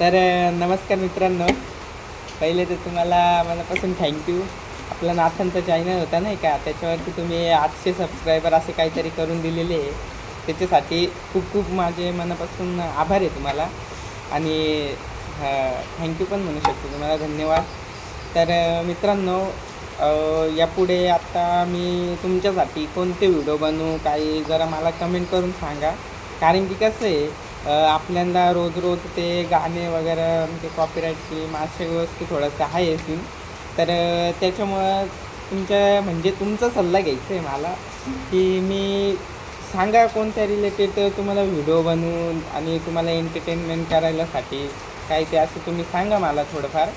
तर नमस्कार मित्रांनो. पहिले तर तुम्हाला मनापासून थँक्यू आपला नाथांचा चॅनल होता नाही का? त्याच्यावरती तुम्ही आठशे सबस्क्रायबर असे काहीतरी करून दिलेले आहे. त्याच्यासाठी खूप खूप माझे मनापासून आभार आहे तुम्हाला. आणि थँक्यू पण म्हणू शकतो तुम्हाला. धन्यवाद. तर मित्रांनो यापुढे आत्ता मी तुमच्यासाठी कोणते व्हिडिओ बनवू? काही जरा मला कमेंट करून सांगा. कारण की कसं आहे आपल्यांदा रोज रोज ते गाणे वगैरे म्हणजे कॉपीराईटची मासे वस्तू थोडंसं आहे सीन तर त्याच्यामुळं तुमच्या म्हणजे तुमचा सल्ला घ्यायचा आहे मला की मी सांगा कोणत्या रिलेटेड तुम्हाला व्हिडिओ बनवून आणि तुम्हाला एंटरटेनमेंट करायलासाठी काय ते असं तुम्ही सांगा मला थोडंफार.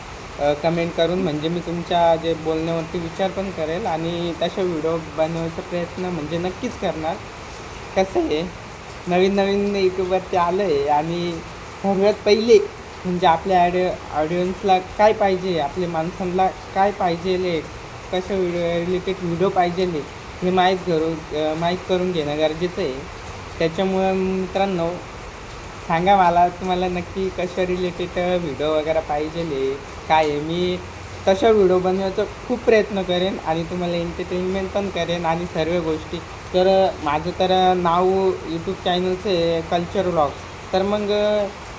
कमेंट करून म्हणजे मी तुमच्या जे बोलण्यावरती विचार पण करेल आणि तशा व्हिडिओ बनवायचा प्रयत्न म्हणजे नक्कीच करणार. कसं आहे? नवीन नवीन यूट्यूबवरती आलं आहे आणि सर्वात पहिले म्हणजे आपल्या ऑडिओ ऑडियन्सला काय पाहिजे आपल्या माणसांना काय पाहिजे कशा व्हिडिओ रिलेटेड व्हिडिओ पाहिजे हे माहीत करू माहीत करून घेणं गरजेचं आहे. त्याच्यामुळं मित्रांनो सांगा मला तुम्हाला नक्की कशा रिलेटेड व्हिडिओ वगैरे पाहिजे काय आहे. मी तशा व्हिडिओ बनवायचा खूप प्रयत्न करेन आणि तुम्हाला एंटरटेनमेंट पण करेन आणि सर्व गोष्टी तर माझं तर नाव यूट्यूब चॅनलचं आहे कल्चर व्लॉग तर मग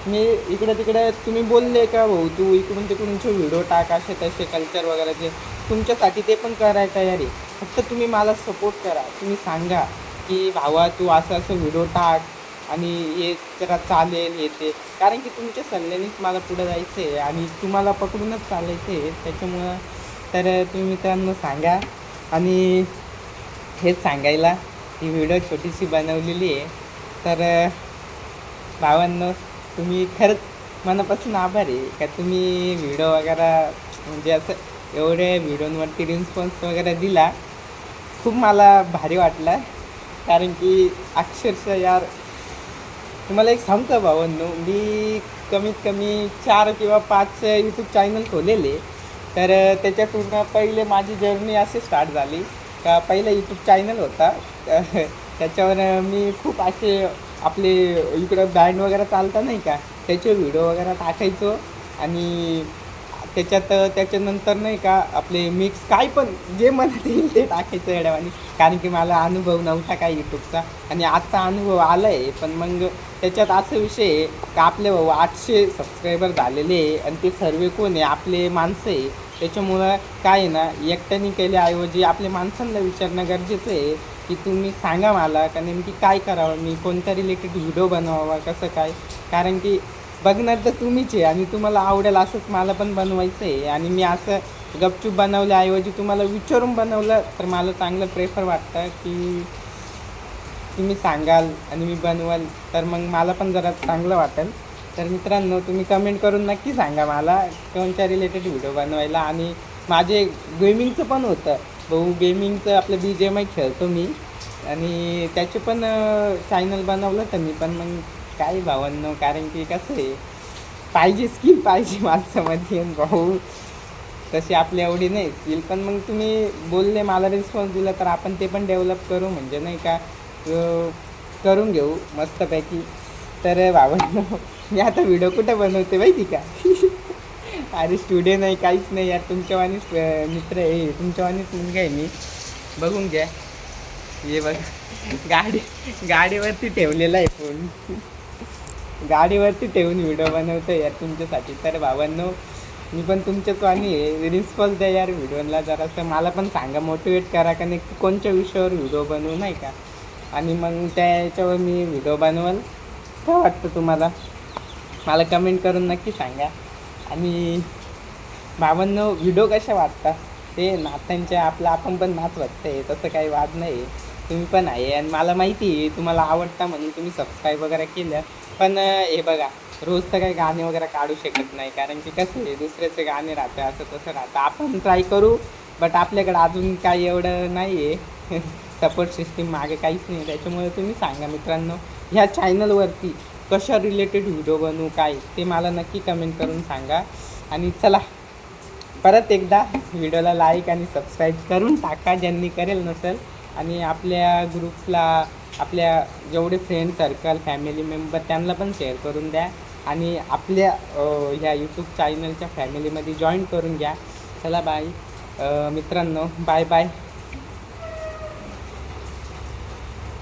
मी इकडं तिकडं तुम्ही बोलले का भाऊ? तू इकडून तिकडूनचे व्हिडिओ टाक असे तसे कल्चर वगैरेचे तुमच्यासाठी ते पण करायला तयारी फक्त तुम्ही मला सपोर्ट करा. तुम्ही सांगा की भावा तू असं असं व्हिडिओ टाक आणि हे जरा चालेल हे ते. कारण की तुमच्या सल्ल्यानेच मला पुढं जायचं आहे आणि तुम्हाला पकडूनच चालायचं आहे त्याच्यामुळं तर तुम्ही मित्रांनो सांगा आणि हेच सांगायला ही व्हिडिओ छोटीशी बनवलेली आहे. तर भावांनो तुम्ही खरंच मनापासून आभार आहे का तुम्ही व्हिडिओ वगैरे म्हणजे असं एवढे व्हिडिओंवरती रिस्पॉन्स वगैरे दिला. खूप मला भारी वाटला कारण की अक्षरशः यार तुम्हाला एक सांगतो भावांनो मी कमीत कमी चार किंवा पाच यूट्यूब चॅनल खोलेले. तर त्याच्यातून पहिले माझी जर्नी अशी स्टार्ट झाली. का पहिला यूट्यूब चॅनल होता. त्याच्यावर मी खूप असे आपले इकडं बँड वगैरे चालता नाही का त्याचे व्हिडिओ वगैरे टाकायचो. आणि त्याच्यात त्याच्यानंतर नाही का आपले मिक्स काय पण जे मनात येईल ते टाकायचं येड्यावानी. कारण की मला अनुभव नव्हता काय यूट्यूबचा आणि आत्ता अनुभव आला आहे पण मग त्याच्यात असं विषय आहे का आपले भाऊ आठशे सबस्क्रायबर झालेले आहे आणि ते सर्व कोण आहे? आपले माणसं आहे. त्याच्यामुळं काय आहे ना एकट्याने केल्याऐवजी आपल्या माणसांना विचारणं गरजेचं आहे की तुम्ही सांगा मला का नेमकी काय करावं? मी कोणत्या रिलेटेड व्हिडिओ बनवावा? कसं काय? कारण की बघणार तर तुम्हीच आहे आणि तुम्हाला आवडेल असंच मला पण बनवायचं आहे. आणि मी असं गपचूप बनवल्याऐवजी तुम्हाला विचारून बनवलं तर मला चांगलं प्रेफर वाटतं की तुम्ही सांगाल आणि मी बनवाल तर मग मला पण जरा चांगलं वाटेल. तर मित्रांनो तुम्ही कमेंट करून नक्की सांगा मला कोणत्या रिलेटेड व्हिडिओ बनवायला. आणि माझे गेमिंगचं पण होतं. भाऊ गेमिंगचं आपलं बी जे एम आय खेळतो मी. आणि त्याचे पण चॅनल बनवलं तर मी. पण मग काय भावांनो? कारण की कसं आहे पाहिजे स्किल पाहिजे माणसामध्ये भाऊ. तशी आपली एवढी नाही. स्किल पण मग तुम्ही बोलले मला रिस्पॉन्स दिला तर आपण ते पण डेव्हलप करू म्हणजे नाही का? करून घेऊ मस्तपैकी. तर भावांनो मी आता व्हिडिओ कुठं बनवते माहिती का? अरे स्टुडिओ नाही काहीच नाही यार. तुमच्यावानीच मित्र आहे. तुमच्यावानीच मुलगा आहे मी. बघून घ्या. हे बघ. गाडी गाडीवरती ठेवलेला आहे फोन गाडीवरती ठेवून व्हिडिओ बनवतो यार तुमच्यासाठी. तर भावांनो मी पण तुमच्याच वाणी आहे रिस्पॉन्स द्या यार व्हिडिओला जरासं. मला पण सांगा मोटिवेट करा का नाही कोणत्या विषयावर व्हिडिओ बनवू नाही का? आणि मग त्याच्यावर मी व्हिडिओ बनवल. काय वाटतं तुम्हाला? मला कमेंट करून नक्की सांगा. आणि भावांनो व्हिडिओ कशा वाटतात? ते नात्यांच्या आपलं आपण पण नाच आहे तसं काही वाद नाही तुम्ही पण आहे आणि मला माहिती आहे तुम्हाला आवडता म्हणून तुम्ही सबस्क्राईब वगैरे केलं. पण हे बघा रोज तर काही गाणे वगैरे काढू शकत नाही. कारण की कसं आहे दुसऱ्याचे गाणे राहतं असं तसं राहतं. आपण ट्राय करू बट आपल्याकडं अजून काही एवढं नाही आहे सपोर्ट सिस्टीम मागे काहीच नाही. त्याच्यामुळे तुम्ही सांगा मित्रांनो ह्या चॅनलवरती कशा रिलेटेड व्हिडिओ बनवू काय? ते मला नक्की कमेंट करून सांगा. आणि चला परत एकदा व्हिडिओला लाईक आणि सबस्क्राईब करून टाका. ज्यांनी करेल नसेल आणि आपल्या ग्रुपला आपल्या जेवढे फ्रेंड सर्कल फॅमिली मेंबर त्यांना पण शेअर करून द्या. आणि आपल्या ह्या यूट्यूब चॅनलच्या फॅमिलीमध्ये जॉईन करून घ्या. चला बाय मित्रांनो बाय बाय